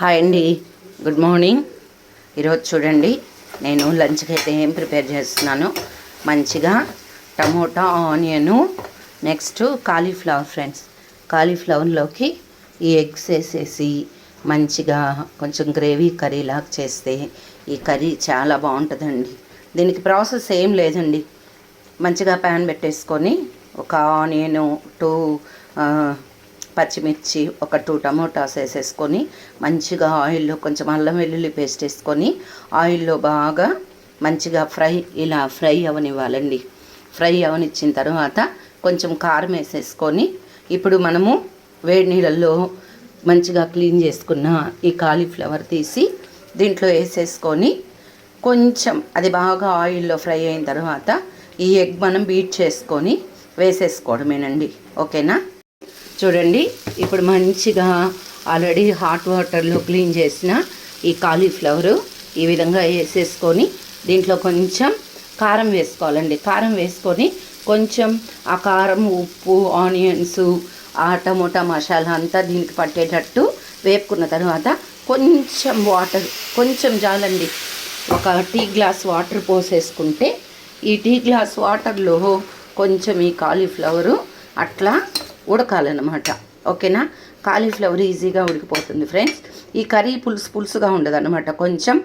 Hi అండి good morning ఈరోజు చూడండి నేను లంచ్కి అయితే ఏం ప్రిపేర్ చేస్తున్నాను? మంచిగా tomato onion next cauliflower friends. కాలీఫ్లవర్లోకి ఈ ఎగ్స్ వేసేసి మంచిగా కొంచెం గ్రేవీ కర్రీ లాగా చేస్తే ఈ కర్రీ చాలా బాగుంటుందండి. దీనికి ప్రాసెస్ ఏం లేదండి. మంచిగా ప్యాన్ పెట్టేసుకొని ఒక ఆనియను టూ పచ్చిమిర్చి ఒక టూ టమోటాస్ వేసేసుకొని మంచిగా ఆయిల్లో కొంచెం అల్లం వెల్లుల్లి పేస్ట్ వేసుకొని ఆయిల్లో బాగా మంచిగా ఫ్రై ఇలా ఫ్రై అవనివ్వాలండి. ఫ్రై అవనిచ్చిన తర్వాత కొంచెం కారం వేసేసుకొని ఇప్పుడు మనము వేడి నీళ్ళల్లో మంచిగా క్లీన్ చేసుకున్న ఈ కాలీఫ్లవర్ తీసి దీంట్లో వేసేసుకొని కొంచెం అది బాగా ఆయిల్లో ఫ్రై అయిన తర్వాత ఈ ఎగ్ మనం బీట్ చేసుకొని వేసేసుకోవడమేనండి. ఓకేనా? చూడండి. ఇప్పుడు మంచిగా ఆల్రెడీ హాట్ వాటర్లో క్లీన్ చేసిన ఈ కాలీఫ్లవరు ఈ విధంగా వేసేసుకొని దీంట్లో కొంచెం కారం వేసుకోవాలండి. కారం వేసుకొని కొంచెం ఆ కారం ఉప్పు ఆనియన్స్ ఆ టమోటా మసాలా అంతా దీనికి పట్టేటట్టు వేపుకున్న తర్వాత కొంచెం వాటర్ కొంచెం జాలండి ఒక టీ గ్లాస్ వాటర్ పోసేసుకుంటే ఈ టీ గ్లాస్ వాటర్లో కొంచెం ఈ కాలీఫ్లవరు అట్లా ఉడకాలన్నమాట. ఓకేనా? కాలీఫ్లవర్ ఈజీగా ఉడికిపోతుంది ఫ్రెండ్స్. ఈ కర్రీ పులుసు పులుసుగా ఉండదన్నమాట. కొంచెం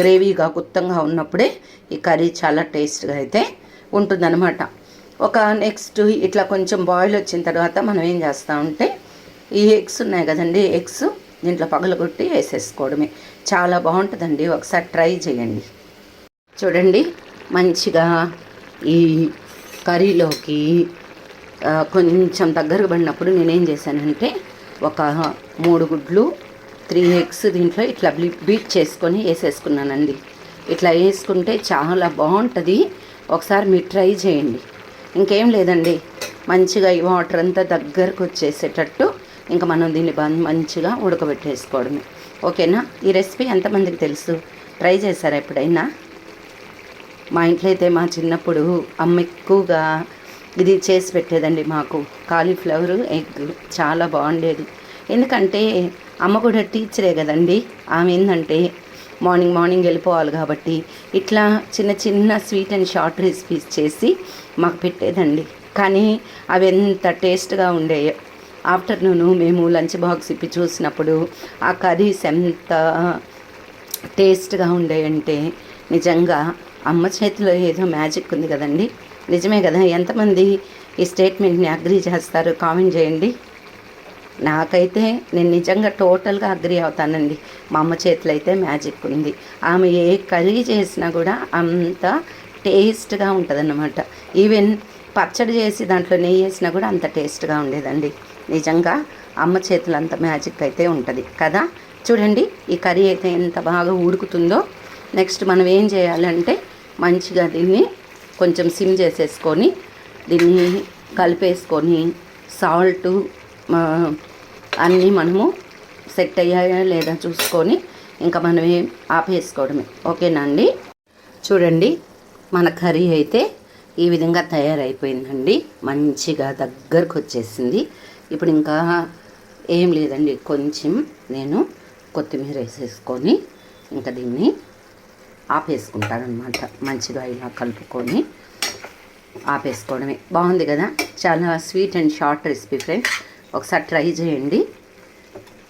గ్రేవీగా గుత్తంగా ఉన్నప్పుడే ఈ కర్రీ చాలా టేస్ట్గా అయితే ఉంటుందన్నమాట. ఒక నెక్స్ట్ ఇట్లా కొంచెం బాయిల్ వచ్చిన తర్వాత మనం ఏం చేస్తామంటే ఈ ఎగ్స్ ఉన్నాయి కదండి ఎగ్స్ దీంట్లో పగలగొట్టి వేసేసుకోవడమే. చాలా బాగుంటుందండి. ఒకసారి ట్రై చేయండి. చూడండి మంచిగా ఈ కర్రీలోకి కొంచెం దగ్గరకు పడినప్పుడు నేనేం చేశానంటే ఒక మూడు గుడ్లు త్రీ ఎగ్స్ దీంట్లో ఇట్లా బీట్ చేసుకొని వేసేసుకున్నానండి. ఇట్లా వేసుకుంటే చాలా బాగుంటుంది. ఒకసారి మీరు ట్రై చేయండి. ఇంకేం లేదండి. మంచిగా ఈ వాటర్ అంతా దగ్గరకు వచ్చేసేటట్టు ఇంకా మనం దీన్ని మంచిగా ఉడకబెట్టేసుకోవడమే. ఓకేనా? ఈ రెసిపీ ఎంతమందికి తెలుసు? ట్రై చేశారా ఎప్పుడైనా? మా ఇంట్లో అయితే మా చిన్నప్పుడు అమ్మ ఎక్కువగా ఇది చేసి పెట్టేదండి మాకు. కాలీఫ్లవర్ ఎగ్ చాలా బాగుండేది. ఎందుకంటే అమ్మ కూడా టీచరే కదండి. ఆమె ఏంటంటే మార్నింగ్ మార్నింగ్ వెళ్ళిపోవాలి కాబట్టి ఇట్లా చిన్న చిన్న స్వీట్ అండ్ షార్ట్ రెసిపీస్ చేసి మాకు పెట్టేదండి. కానీ అవి ఎంత టేస్ట్గా ఉండేయో. ఆఫ్టర్నూను మేము లంచ్ బాక్స్ ఇప్పి చూసినప్పుడు ఆ కర్రీస్ ఎంత టేస్ట్గా ఉండేయంటే నిజంగా అమ్మ చేతిలో ఏదో మ్యాజిక్ ఉంది కదండి. నిజమే కదా? ఎంతమంది ఈ స్టేట్మెంట్ని అగ్రీ చేస్తారు? కామెంట్ చేయండి. నాకైతే నేను నిజంగా టోటల్గా అగ్రి అవుతానండి. మా అమ్మ చేతిలో అయితే మ్యాజిక్ ఉంది. ఆమె ఏ కర్రీ చేసినా కూడా అంత టేస్ట్గా ఉంటుందన్నమాట. ఈవెన్ పచ్చడి చేసి దాంట్లో నెయ్యి వేసినా కూడా అంత టేస్ట్గా ఉండేదండి. నిజంగా అమ్మ చేతులు అంత మ్యాజిక్ అయితే ఉంటుంది. కదా? చూడండి ఈ కర్రీ అయితే ఎంత బాగా ఉడుకుతుందో. నెక్స్ట్ మనం ఏం చేయాలంటే మంచిగా దీన్ని కొంచెం సిమ్ చేసేసుకొని దీన్ని కలిపేసుకొని సాల్ట్ అన్నీ మనము సెట్ అయ్యాయా లేదా చూసుకొని ఇంకా మనమే ఆపేసుకోవడమే. ఓకేనా అండి? చూడండి మన కర్రీ అయితే ఈ విధంగా తయారైపోయిందండి. మంచిగా దగ్గరకు వచ్చేసింది ఇప్పుడు ఇంకా ఏం లేదండి కొంచెం నేను కొత్తిమీర వేసేసుకొని ఇంకా దీన్ని ఆపేసుకుంటారనమాట మంచిగా ఇలా కలుపుకొని ఆపేసుకోవడమే. బాగుంది కదా? చాలా sweet and short recipe friends. ఒకసారి ట్రై చేయండి.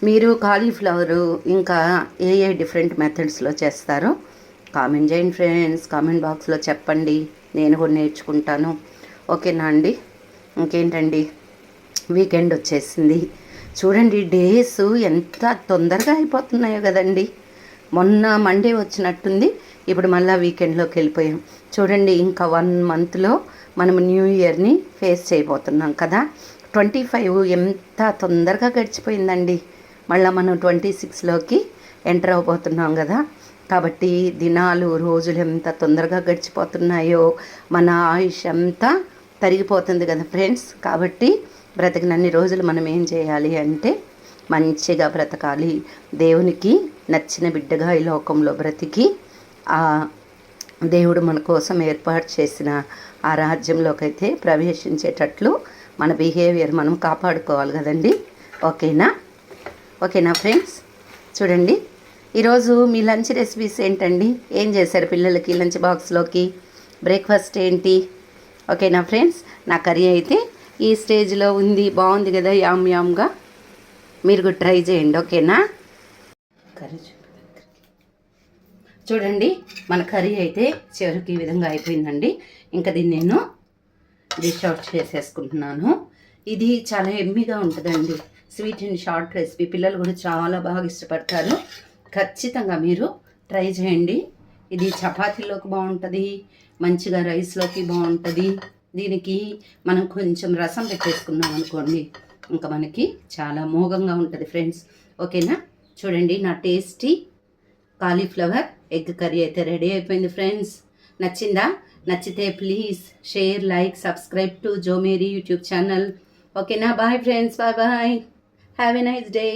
మీరు కాలీఫ్లవరు ఇంకా ఏ ఏ డిఫరెంట్ మెథడ్స్లో చేస్తారో కామెంట్ చేయండి ఫ్రెండ్స్. కామెంట్ బాక్స్లో చెప్పండి. నేను కూడా నేర్చుకుంటాను. ఓకేనా అండి? ఇంకేంటండి? వీకెండ్ వచ్చేసింది. చూడండి డేస్ ఎంత తొందరగా అయిపోతున్నాయో కదండి. మొన్న మండే వచ్చినట్టుంది. ఇప్పుడు మళ్ళీ వీకెండ్లోకి వెళ్ళిపోయాం. చూడండి ఇంకా వన్ మంత్లో మనం న్యూ ఇయర్ని ఫేస్ చేయబోతున్నాం కదా. ట్వంటీ ఫైవ్ ఎంత తొందరగా గడిచిపోయిందండి. మళ్ళీ మనం ట్వంటీ సిక్స్లోకి ఎంటర్ అవబోతున్నాం కదా. కాబట్టి దినాలు రోజులు ఎంత తొందరగా గడిచిపోతున్నాయో మన ఆయుష్ అంతా తరిగిపోతుంది కదా ఫ్రెండ్స్ కాబట్టి బ్రతికినన్ని రోజులు మనం ఏం చేయాలి అంటే మంచిగా బ్రతకాలి. దేవునికి నచ్చిన బిడ్డగా ఈ లోకంలో బ్రతికి ఆ దేవుడు మన కోసం ఏర్పాటు చేసిన ఆ రాజ్యంలోకైతే ప్రవేశించేటట్లు మన బిహేవియర్ మనం కాపాడుకోవాలి కదండి. ఓకేనా? ఓకేనా ఫ్రెండ్స్? చూడండి ఈరోజు మీ లంచ్ రెసిపీస్ ఏంటండి? ఏం చేశారు పిల్లలకి లంచ్ బాక్స్లోకి? బ్రేక్ఫాస్ట్ ఏంటి? ఓకేనా ఫ్రెండ్స్? నా కర్రీ అయితే ఈ స్టేజ్లో ఉంది బాగుంది కదా యామ్ యామ్గా. మీరు ట్రై చేయండి ఓకేనా? కర్రీ చూడండి మన కర్రీ అయితే చివరికి ఈ విధంగా అయిపోయిందండి. ఇంకా దీన్ని నేను డిష్ అవుట్ చేసేసుకుంటున్నాను. ఇది చాలా ఎమ్మిగా ఉంటుందండి. స్వీట్ అండ్ షార్ట్ రెసిపీ పిల్లలు కూడా చాలా బాగా ఇష్టపడతారు. ఖచ్చితంగా మీరు ట్రై చేయండి. ఇది చపాతీలోకి బాగుంటుంది మంచిగా రైస్లోకి బాగుంటుంది. దీనికి మనం కొంచెం రసం పెట్టేసుకున్నాం అనుకోండి ఇంకా మనకి చాలా మోగంగా ఉంటుంది ఫ్రెండ్స్ ఓకేనా చూడండి నా టేస్టీ కాలీఫ్లవర్ ఎగ్ కర్రీ అయితే రెడీ అయిపోయింది ఫ్రెండ్స్. నచ్చిందా? నచ్చితే please share like subscribe to జోమేరీ YouTube channel. ఓకేనా? Bye friends bye bye. Have a nice day.